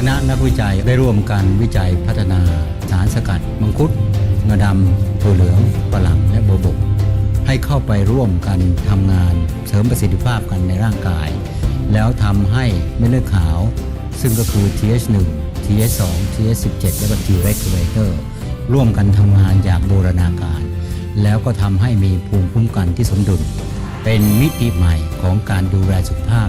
คณะนักวิจัยได้ร่วมกันวิจัยพัฒนาสารสกัด มังคุดงาดำถั่วเหลืองฝรั่งและโบวบก ให้เข้าไปร่วมกันทำงานเสริมประสิทธิภาพกันในร่างกาย แล้วทำให้เม็ดเลือดขาว ซึ่งก็คือ TH1 TH2 TH17 และก็ T regulator ร่วมกันทำงานอย่างบูรณาการ แล้วก็ทำให้มีภูมิคุ้มกันที่สมดุล เป็นมิติใหม่ของการดูแลสุขภาพ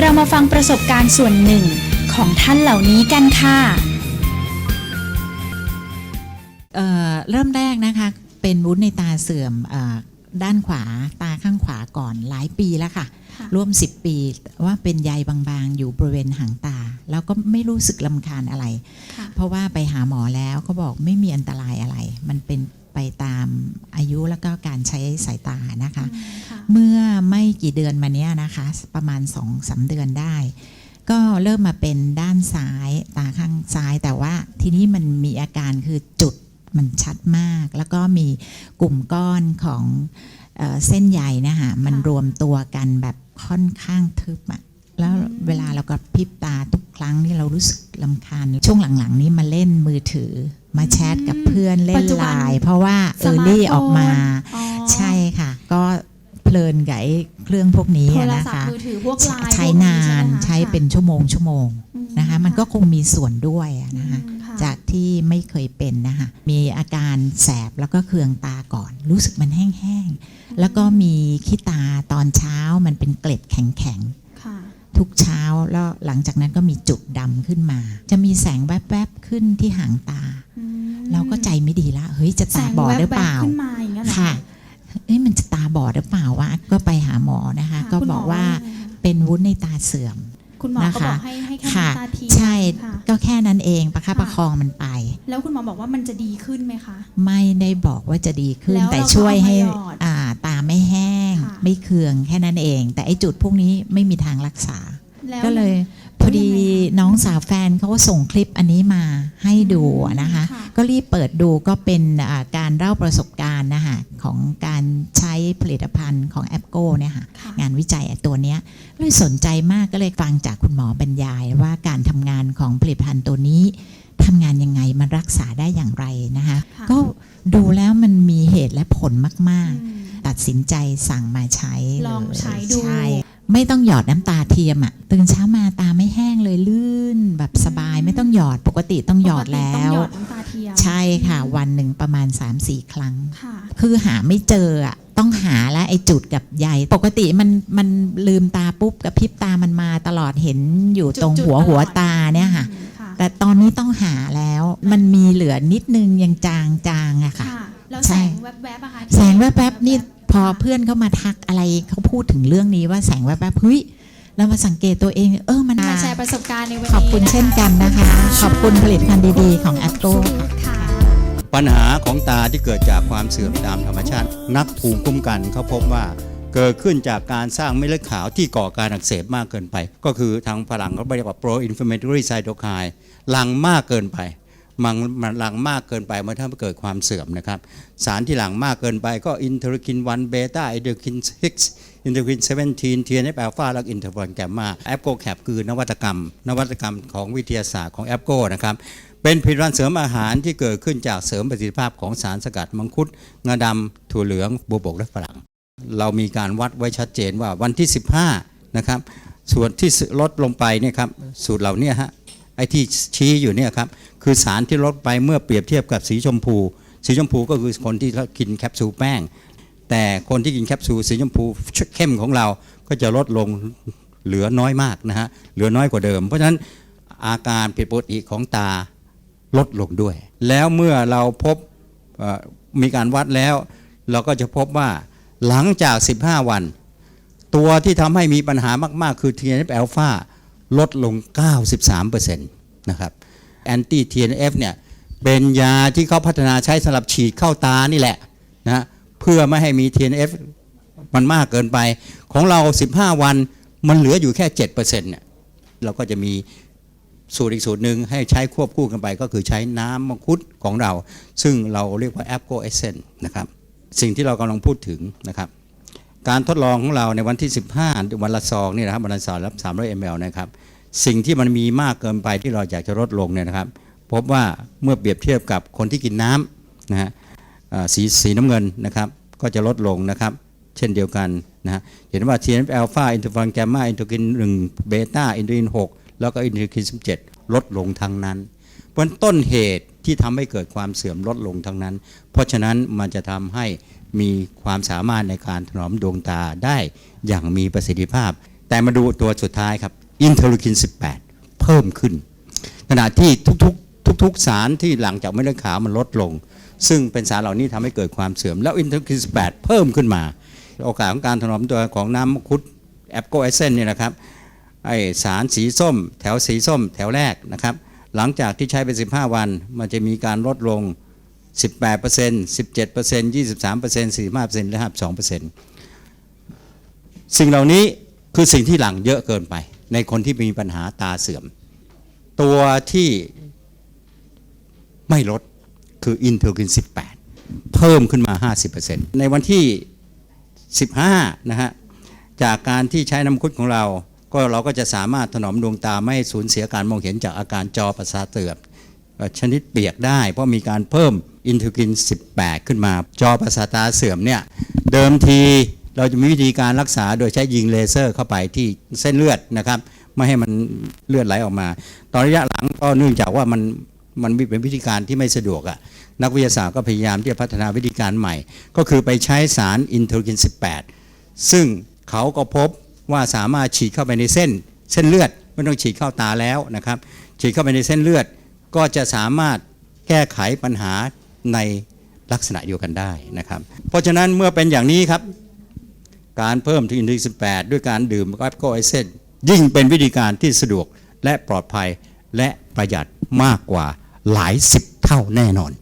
เรามาฟังประสบการณ์ส่วนหนึ่งของท่านเหล่านี้กันค่ะเอ่อเริ่มแรกนะคะเป็นวุ้นในตาเสื่อมเออด้านขวาตาข้างขวาก่อนหลายปีแล้วค่ะค่ะ ร่วม 10 ปีว่าเป็นใยบางๆ อยู่บริเวณหางตา แล้วก็ไม่รู้สึกลำคาญอะไรค่ะเพราะว่าไปหาหมอแล้วเขาบอกไม่มีอันตรายอะไร มันเป็น ไปตามอายุแล้วก็การใช้สายตานะคะ เมื่อไม่กี่เดือนมาเนี้ยนะคะ ประมาณ2อสเดือนได้ ก็เริ่มมาเป็นด้านซ้ายตาข้างซ้ายแต่ว่าทีนี้มันมีอาการคือจุดมันชัดมาก แล้วก็มีกลุ่มก้อนของเออเส้นใยนะคะมันรวมตัวกันแบบค่อนข้างทึบอะแล้วเวลาเราก็พริบตาทุกครั้งที่เรารู้สึกลำคาญ ช่วงหลังๆ นี้มาเล่นมือถือ มาแชทกับเพื่อนเล่ปันจจุบัไลนน์เพราะว่าเอสอมาร์ทรี่ออกมาโฟนอ๋อใช่ค่ะ ก็เพลินกับไอ้เครื่องพวกนี้โทอะรนะศัพคะท์มือถือพวกไลน์ใช้พวกนานช่ไหมคะใช้เป็นชั่วโมงชั่วโมงอืนะคะมันก็คงมีส่วนด้วยอะอืมนะคะค่ะจากที่ไม่เคยเป็นนะคะมีอาการแสบแล้วก็เคืองตาก่อน รู้สึกมันแห้งๆ แล้วก็มีขี้ตาตอนเช้ามันเป็นเกล็ดแข็งค่ะๆทุกเช้าแล้วหลังจากนั้นก็มีจุดดำขึ้นมา จะมีแสงแวบๆ ขึ้นที่หางตาอืม เราก็ใจไม่ดีละเฮ้ยจะแสตางบอดหรือเปล่าแวบๆขึ้นมาอย่างเงี้ยเหรอค่ะเอ้ยมันจะตาบอดหรือเปล่าวะก็ไปหาหมอนะคะ ก็คุณหมบอกว่าไงคะเป็นวุ้นในตาเสื่อมคุณหมอนะก็คะบอกให้ให้แค่ค่ะน้ำตาเทียมใช่ค่ะก็แค่นั้นเองประคับค่ะประคองมันไป แล้วคุณหมอบอกว่ามันจะดีขึ้นไหมคะ ไม่ได้บอกว่าจะดีขึ้นแล้วแต่เราก็ช่วยให้เอามาหยอดอ่าตาไม่แห้งค่ะไม่เคืองแค่นั้นเอง แต่ไอ้จุดพวกนี้ไม่มีทางรักษาแล้วก็เลยพ อดียังไงคะน้องสาวแฟนเขาก็ส่งคลิปอันนี้มาให้ดูอะนะคะค่ะก็รีบเปิดดูก็เป็นอ่าการเล่าประสบการณ์นะคะของการใช้ผลิตภัณฑ์ของแอปโก้เนี่ยค่ะค่ะงานวิจัยไอ้ตัวเนี้ยเลยสนใจมากก็เลยฟังจากคุณหมอบรรยายว่าการทำงานของผลิตภัณฑ์ตัวนี้ทำงานยังไงมันรักษาได้อย่างไรนะคะค่ะก็ดูแล้วมันมีเหตุและผลมากอืมๆตัดสินใจสั่งมาใช้ลองใช้เลยดูใช่ไม่ต้องหยอดน้ำตาเทียมอะ่ ปกติต้องหยอดปกติแล้ต้องวหยอดน้ำตาเทียม ใช่ค่ะ วันหนึ่งประมาณ 3-4 ครั้ง ค่ะ คือหาไม่เจออะต้องหาแล้วไอ้จุดกับใยปกติมันมันลืมตาปุ๊บกับพริบตามันมาตลอดเห็นอยู่ตรงจุดๆหัวตลอด หัวตาเนี่ยค่ะ อืมค่ะ แต่ตอนนี้ต้องหาแล้วมันมีเหลือนิดนึงยังจางจางๆอะค่ะ ค่ะ แล้วใช่แสงแวบๆอะคะที่แสงแวบๆนี่พอค่ะเพื่อนเขามาทักอะไรเขาพูดถึงเรื่องนี้ว่าแสงแวบๆเฮ้ย เรามาสังเกตตัวเอง เออมันมาแชร์ประสบการณ์ในวันนี้ขอบคุณเช่นกันนะคะ ขอบคุณผลิตภัณฑ์ดีๆ ของแอปโก้ค่ะปัญหาของตาที่เกิดจากความเสื่อมตามธรรมชาติ นักภูมิคุ้มกันเขาพบว่าเกิดขึ้นจากการสร้างเม็ดเลือดขาวที่ก่อการอักเสบมากเกินไป ก็คือทางฝรั่งเขาเรียกว่า pro inflammatory cytokine หลั่งมากเกินไป มันมันหลังมากเกินไปมันทำให้เกิดความเสื่อมนะครับ สารที่หลังมากเกินไปก็อินเทอร์คิน1เบต้าอินเทอร์คิน6อินเทอร์คิน17 TNF อัลฟาและอินเทอร์ฟอนแกมมาแอปโกแคปคือนวัตกรรม นวัตกรรมของวิทยาศาสตร์ของแอปโกนะครับเป็นผลิตภัณฑ์เสริมอาหารที่เกิดขึ้นจากเสริมประสิทธิภาพของสารสกัดมังคุดงาดำถั่วเหลืองบัวบกและฝรั่งเรามีการวัดไว้ชัดเจนว่าวันที่ 15นะครับส่วนที่ลดลงไปเนี่ยครับสูตรเหล่านี้ฮะไออ้ที่ชี้อยู่เนี่ยครับ คือสารที่ลดไปเมื่อเปรียบเทียบกับสีชมพู สีชมพูก็คือคนที่กินแคปซูลแป้ง แต่คนที่กินแคปซูลสีชมพูเข้มของเราก็จะลดลงเหลือน้อยมากนะฮะเหลือน้อยกว่าเดิม เพราะฉะนั้นอาการผิดปกติของตาลดลงด้วย แล้วเมื่อเราพบมีการวัดแล้ว เราก็จะพบว่าหลังจาก 15 วัน ตัวที่ทำให้มีปัญหามาก ๆ คือ TNF อ l p h a ลดลง 93%นะครับ แอนตี้ TNF เนี่ยเป็นยาที่เขาพัฒนาใช้สำหรับฉีดเข้าตานี่แหละนะเพื่อไม่ให้มี TNF มันมากเกินไป ของเรา 15 วันมันเหลืออยู่แค่ 7%เนี่ยเราก็จะมีสูตรอีกสูตรหนึ่งให้ใช้ควบคู่กันไปก็คือใช้น้ำมังคุดของเรา ซึ่งเราเรียกว่า a p c o e s s e n c e นะครับสิ่งที่เรากำลังพูดถึงนะครับ การทดลองของเราในวันที่ 15 วันละซองนี่นะครับวันละซองรับ 300 ml นะครับ สิ่งที่มันมีมากเกินไปที่เราอยากจะลดลงเนี่ยนะครับ พบว่าเมื่อเปรียบเทียบกับคนที่กินน้ำนะฮะสีสีน้ำเงินนะครับ ก็จะลดลงนะครับ เช่นเดียวกันนะฮะเห็นว่า TNF อ l p h a อินทอร์ฟอนแกมมาอินทอร์กิน1เบต้าอินทอร์กิน6แล้วก็อินทอร์กิน17 ลดลงทั้งนั้นเพราะนั้นต้นเหตุที่ทำให้เกิดความเสื่อมลดลงทั้งนั้น เพราะฉะนั้นมันจะทำให้มีความสามารถในการถนอมดวงตาได้อย่างมีประสิทธิภาพ แต่มาดูตัวสุดท้ายครับ อินเทอร์ลูคิน 18 เพิ่มขึ้น ขณะที่ทุกๆทุกๆสารที่หลังจากเม็ดเลือดขาวมันลดลง ซึ่งเป็นสารเหล่านี้ทำให้เกิดความเสื่อม แล้วอินเทอร์ลูคิน 18 เพิ่มขึ้นมา โอกาสของการถนอมตัวของน้ำมังคุดแอปโกเอเซนเนี่ยนะครับไอสารสีส้ม แถวสีส้ม แถวแรกนะครับ หลังจากที่ใช้ไป 15 วัน มันจะมีการลดลง 18% 17% 23% 45%และ52%สิ่งเหล่านี้คือสิ่งที่หลังเยอะเกินไป ในคนที่มีปัญหาตาเสื่อม ตัวที่ไม่ลดคืออินเทอร์กิน 18 เพิ่มขึ้นมา 50%ในวันที่ 15 นะฮะ จากการที่ใช้น้ำคุดของเรา ก็เราก็จะสามารถถนอมดวงตาไม่สูญเสียการมองเห็นจากอาการจอประสาทเสื่อมชนิดเปียกได้ เพราะมีการเพิ่มอินเทอร์กิน 18 ขึ้นมา จอประสาทตาเสื่อมเนี่ย เดิมที เราจะมีวิธีการรักษาโดยใช้ยิงเลเซอร์เข้าไปที่เส้นเลือดนะครับ ไม่ให้มันเลือดไหลออกมา ตอนระยะหลังก็เนื่องจากว่ามันมันเป็นวิธีการที่ไม่สะดวกอะนักวิทยาศาสตร์ก็พยายามที่จะพัฒนาวิธีการใหม่ ก็คือไปใช้สารอินเทอร์กิน 18 ซึ่งเขาก็พบว่าสามารถฉีดเข้าไปในเส้น เส้นเลือดไม่ต้องฉีดเข้าตาแล้วนะครับ ฉีดเข้าไปในเส้นเลือด ก็จะสามารถแก้ไขปัญหาในลักษณะเดียวกันได้นะครับ เพราะฉะนั้นเมื่อเป็นอย่างนี้ครับ การเพิ่มที่อินทรีย์18 ด้วยการดื่มแอปโกไอเซนยิ่งเป็นวิธีการที่สะดวกและปลอดภัยและประหยัดมากกว่าหลายสิบเท่าแน่นอน